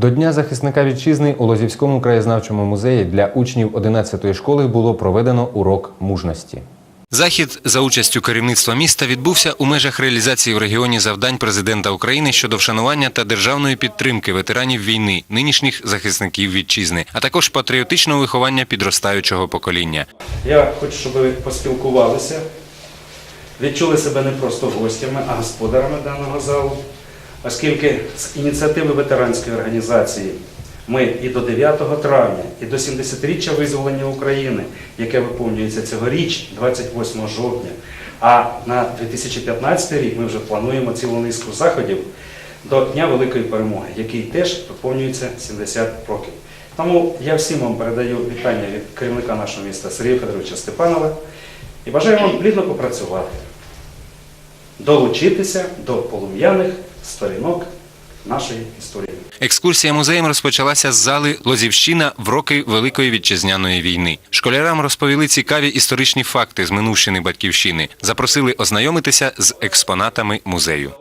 До Дня захисника вітчизни у Лозівському краєзнавчому музеї для учнів 11-ї школи було проведено урок мужності. Захід за участю керівництва міста відбувся у межах реалізації в регіоні завдань президента України щодо вшанування та державної підтримки ветеранів війни, нинішніх захисників вітчизни, а також патріотичного виховання підростаючого покоління. Я хочу, щоб ви поспілкувалися, відчули себе не просто гостями, а господарами даного залу, оскільки з ініціативи ветеранської організації ми і до 9 травня, і до 70-річчя визволення України, яке виповнюється цьогоріч, 28 жовтня, а на 2015 рік ми вже плануємо цілу низку заходів до Дня Великої Перемоги, який теж виповнюється 70 років. Тому я всім вам передаю вітання від керівника нашого міста Сергія Федоровича Степанова і бажаю вам плідно попрацювати, долучитися до полум'яних сторінок нашої історії. Екскурсія музеєм розпочалася з зали Лозівщина в роки Великої вітчизняної війни. Школярам розповіли цікаві історичні факти з минувщини батьківщини, запросили ознайомитися з експонатами музею.